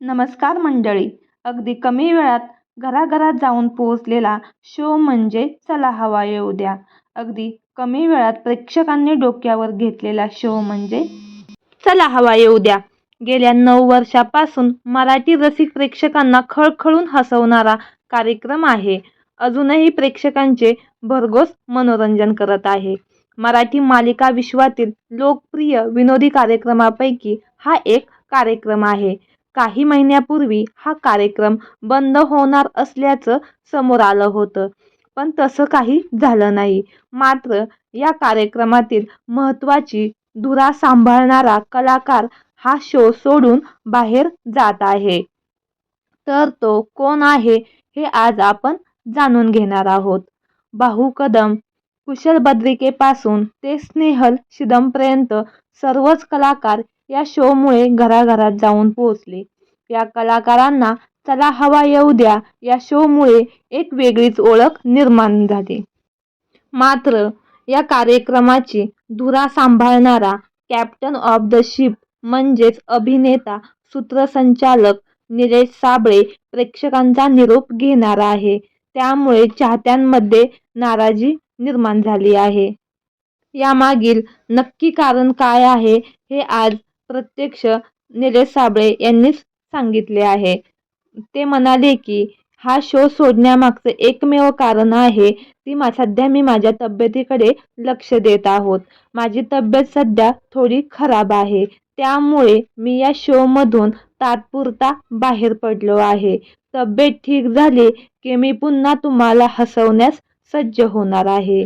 नमस्कार मंडळी. अगदी कमी वेळात घराघरात जाऊन पोहोचलेला शो म्हणजे चला हवा येऊ द्या. अगदी कमी वेळात प्रेक्षकांनी डोक्यावर घेतलेला शो म्हणजे चला हवा येऊ द्या. गेल्या नऊ वर्षापासून मराठी रसिक प्रेक्षकांना खळखळून हसवणारा कार्यक्रम आहे. अजूनही प्रेक्षकांचे भरघोस मनोरंजन करत आहे. मराठी मालिका विश्वातील लोकप्रिय विनोदी कार्यक्रमापैकी हा एक कार्यक्रम आहे. काही महिन्यापूर्वी हा कार्यक्रम बंद होणार असल्याचं समोर आलं होतं. पण तसं काही झालं नाही. मात्र या कार्यक्रमातील महत्त्वाची धुरा सांभाळणारा कलाकार हा शो सोडून बाहेर जात आहे. तर तो कोण आहे हे आज आपण जाणून घेणार आहोत. बाहू कदम कुशल बद्रिकेपासून ते स्नेहल शिदमपर्यंत सर्वच कलाकार या शोमुळे घराघरात जाऊन पोहोचले. या कलाकारांना चला हवा येऊ द्या या शोमुळे एक वेगळीच ओळख निर्माण झाली. मात्र या कार्यक्रमाची धुरा सांभाळणारा कॅप्टन ऑफ द शिप म्हणजेच अभिनेता सूत्रसंचालक निलेश साबळे प्रेक्षकांचा निरोप घेणार आहे. त्यामुळे चाहत्यांमध्ये नाराजी निर्माण झाली आहे. यामागील नक्की कारण काय आहे हे आज प्रत्यक्ष निलेश साबळे यांनीच सांगितले आहे. ते म्हणाले की हा शो सोडण्यामागचं एकमेव कारण आहे ती मा सध्या मी माझ्या तब्येतीकडे लक्ष देत आहोत. माझी तब्येत सध्या थोडी खराब आहे. त्यामुळे मी या शोमधून तात्पुरता बाहेर पडलो आहे. तब्येत ठीक झाली की मी पुन्हा तुम्हाला हसवण्यास सज्ज होणार आहे.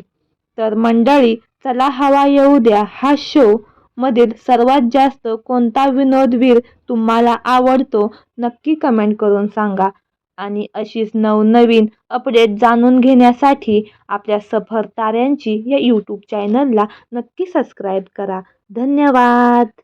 तर मंडळी चला हवा येऊ द्या. हा शो मधील सर्वात जास्त कोणता विनोदवीर तुम्हाला आवडतो नक्की कमेंट करून सांगा. आणि अशीच नवनवीन अपडेट जाणून घेण्यासाठी आपल्या सफर ताऱ्यांची या यूट्यूब चॅनलला नक्की सबस्क्राईब करा. धन्यवाद!